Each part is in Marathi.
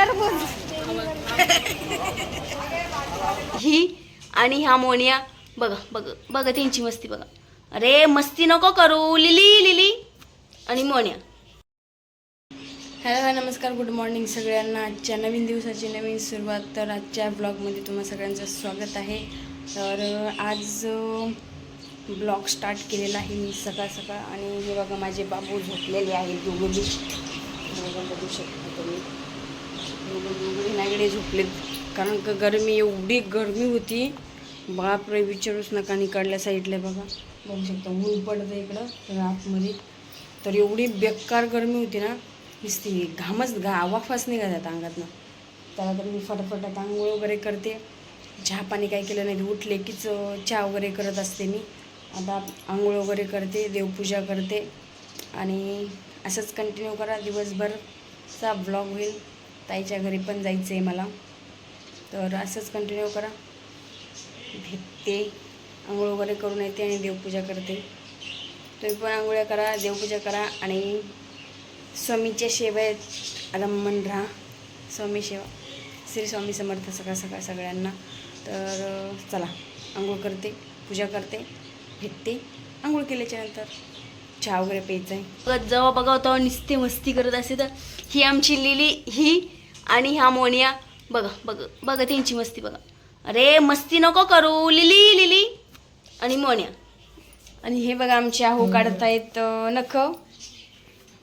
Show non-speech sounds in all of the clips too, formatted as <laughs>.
टरबूज <laughs> ही आणि ह्या मोनिया बघा बघ बघा त्यांची मस्ती बघा. अरे मस्ती नको करू लिली लिली आणि मोनिया. हॅलो नमस्कार गुड मॉर्निंग सगळ्यांना. आजच्या नवीन दिवसाची नवीन सुरुवात तर आजच्या ब्लॉगमध्ये तुम्हा सगळ्यांचं स्वागत आहे. तर आज ब्लॉग स्टार्ट केलेला आहे मी सकाळ सकाळ. आणि हे बघा माझे बाबू झोपलेले आहेत दोघंही. बघू शकता तुम्ही. दोघं दोघे नागडे झोपलेत कारण का गरमी एवढी गरमी होती. बापरे विचारूच नका निकाडल्या साईडला बघा. बघू शकता ऊन पडतं इकडं तर आतमध्ये तर एवढी बेकार गरमी होती ना नुसती घामच घा वाफाच निघाल्यात अंगातनं. त्याला तर मी फटाफट आता आंघोळ वगैरे करते. चहा पाणी काय केलं नाही ते उठले कीच चहा वगैरे करत असते मी. आता आंघोळ वगैरे करते देवपूजा करते. आणि असंच कंटिन्यू करा. दिवसभरचा ब्लॉग होईल. ताईच्या घरी पण जायचं आहे मला. तर असंच कंटिन्यू करा. भेटते. आंघोळ वगैरे करून येते आणि देवपूजा करते. तुम्ही पण आंघोळ्या करा देवपूजा करा आणि स्वामीच्या सेवेत रमण राहा. स्वामी सेवा. श्री स्वामी समर्थ सकाळ सकाळ सगळ्यांना. तर चला आंघोळ करते पूजा करते भेटते. आंघोळ केल्याच्यानंतर चहा वगैरे प्यायचं आहे जेव्हा बघा तेव्हा नुसते मस्ती करत असते. तर ही आमची लिली ही आणि ह्या मोनिया बघा बघा बघा त्यांची मस्ती बघा. अरे मस्ती नको करू लिली लिली. आणि मोनिया. आणि हे बघा आमचे आहो काढतायत अं, नख.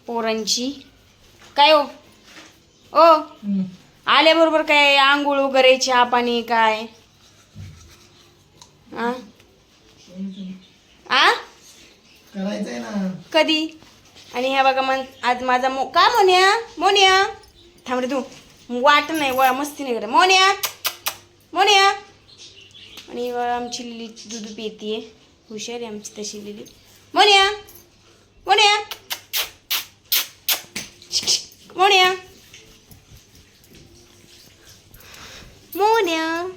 पोरांची. काय हो? ओ आल्याबरोबर काय? आंघोळ वगैरे चहा पाणी काय? आ? आ? करायचंय ना. कधी? आणि ह्या बघा मन आज माझा मो का मोन्या? मोन्या? थांब रे तू. वाट नाही वा मस्ती नाही करत. मोन्या! मोन्या! आणि आमची लिली दूध पिते हुशार आहे आमची तशी लिली. मोन्या! मोन्या! मोन्या! मोन्या!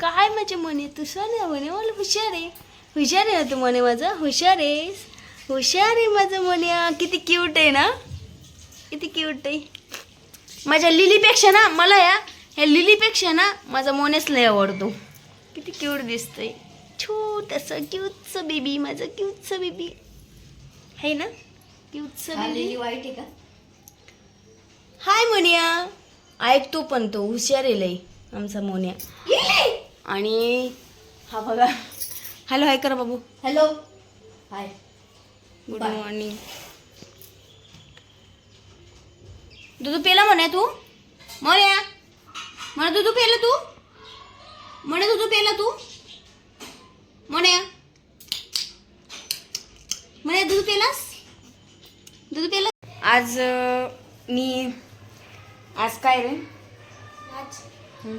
काय माझे म्हणे तू सोन्या म्हणे मला हुशार आहे. हुशार आहे तू म्हणे माझं? हुशार आहेस. हुशार आहे माझं मोन्या. किती क्यूट आहे ना? किती क्यूट आहे. माझ्या लिलीपेक्षा ना मला या ह्या लिलीपेक्षा ना माझा मोन्याच लय आवडतो. किती क्यूट दिसतंय. छोटंसं क्यूटचं बेबी माझं क्यूटचं बेबी आहे ना? क्यूटचं बेबी वाईट आहे का? हाय मोनिया ऐकतो पण तो हुशार आहे लय आमचा मोन्या. आणि हा बघा. हॅलो हाय करा बाबू. Hello hi good. मॉर्निंग दूध पेला म्हणे तू? मोन्या म्हणे दूध पेला तू? म्हणे दूध पेला तू? मोन्या म्हणे दूध पेलास? दूध पेला? आज मी आज काय रे? आज? हं?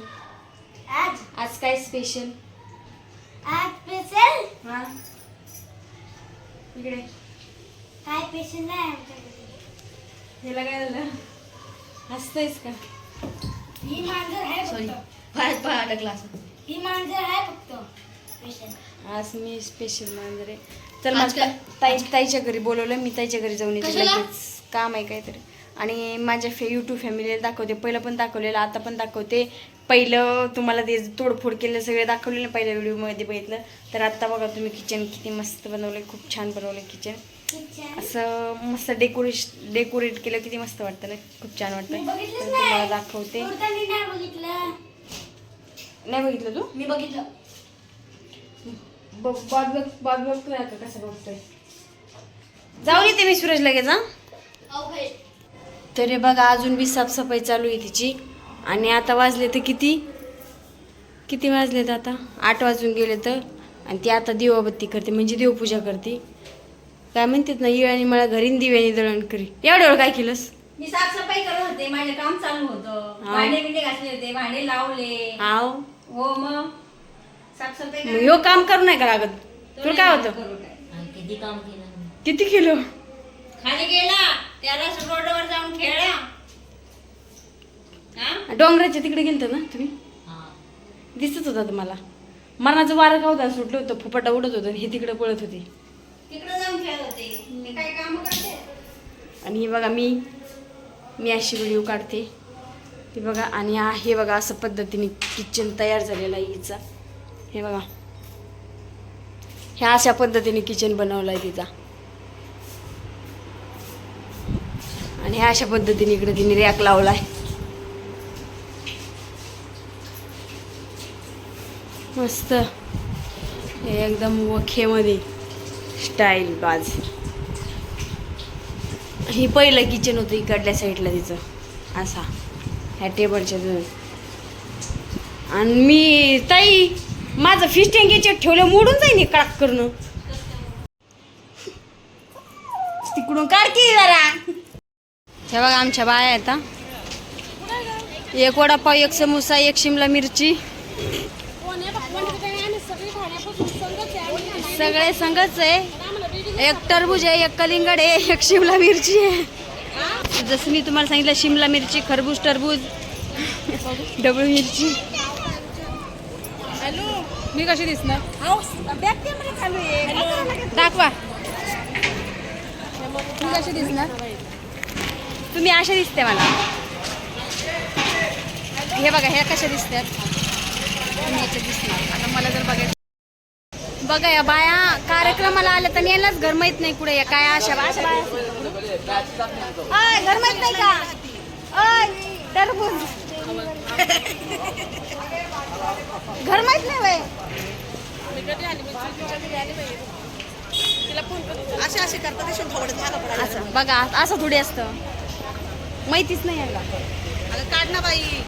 आज? आज काय स्पेशल आज पेशल हा? इकडे. काय पेशल नाही आमच्याकडे. ह्याला काय झालं? हसतयस का? ही मांजर आहे सॉरी फक्त. पाय पाय अडकला असं ही मांजर आहे फक्त. आज मी स्पेशल मांजर आहे. तर आज माझ्या काय? ताई ताईच्या घरी बोलवलं मी ताईच्या घरी जाऊन येते. कशाला? लगेच काम आहे काहीतरी. आणि माझ्या फे यूट्यूब फॅमिलीला दाखवते. पहिलं पण दाखवलेलं आता पण दाखवते. पहिलं तुम्हाला ते तोडफोड केलं सगळे दाखवलेलं पहिल्या व्हिडिओमध्ये बघितलं. तर आत्ता बघा तुम्ही किचन किती मस्त बनवलं खूप छान बनवलं किचन असं मस्त डेकोरेश डेकोरेट केलं किती मस्त वाटतं ना खूप छान वाटतं. मी तर तुम्हाला नाही. दाखवते. नाही बघितलं. नाही बघितलं तू? मी बघितलं. बघ बघ बघ बघ बघतोय आता कसं बघतोय. जाऊन येते मी सूरज लगेच हा. तरी बघा अजून बी साफसफाई चालू आहे तिची. आणि आता वाजले तर किती? किती वाजलेत आता? आठ वाजून गेले तर. आणि ती आता दिवाबत्ती करते म्हणजे देवपूजा करते. काय म्हणतात ना येळाने मला घरी दिव्याने दळण करी. एवढ्यावर काय केलंस? मी साफसफाई करत होते माझे काम चालू होतं. भांडे बिंडे घासले होते भांडे लावले. आव हो मग? साफसफाई मग ह्यो काम करू नाही का लागत? तुला काय होतं? किती काम केलं? किती केलं? खाली गेला त्याला रोडवर जाऊन खेळला. हा? डोंगराच्या तिकडे गेलत ना तुम्ही? दिसत होता तुम्हाला. मरणाचं वारं का होता? सुटलं होतं फुपाटा उडत होतं आणि हे तिकडे पळत होते. तिकडे जाऊन खेळत होते. मी काम करते. आणि हे बघा मी मी अशी व्हिडिओ काढते. हे बघा आणि हा हे बघा असं पद्धतीने किचन तयार झालेलं आहे हिचा. हे बघा. ह्या अशा पद्धतीने किचन बनवलं आहे तिचा. आणि ह्या अशा पद्धतीने इकडे तिने रॅक लावला आहे मस्त. हे एकदम वखेमध्ये. स्टाईल बाज. ही पहिलं किचन होतं इकडल्या साईडला तिचं. असा. ह्या टेबलच्या आणि मी ताई माझं फिश टँक ठेवलं मोडून जाईन कडक करणं. तिकडून काढ की जरा. हे बघा आमच्या बाया आहेत एक वडापाव एक समोसा एक शिमला मिरची. सगळे संगच आहे. एक टरबूज आहे एक कलिंगड आहे एक शिमला मिरची आहे. जसं मी तुम्हाला सांगितलं शिमला मिरची खरबूज टरबूज डबल मिरची. मी कशी दिसणार? दाखवा. मी कशी दिसणार? तुम्ही अशा दिसते मला. हे बघा हे कशा दिसतात? तुम्ही दिसणार. आता मला जर बघायचं बघा या बाया कार्यक्रमाला आल्या तर यायलाच घर माहीत नाही कुठे या काय अशा बाया घर माहीत नाही का? टरबूज. घर माहीत नाही वय असं बघा असं थोडी असतं. माहितीच नाही याला. काढ ना बाई.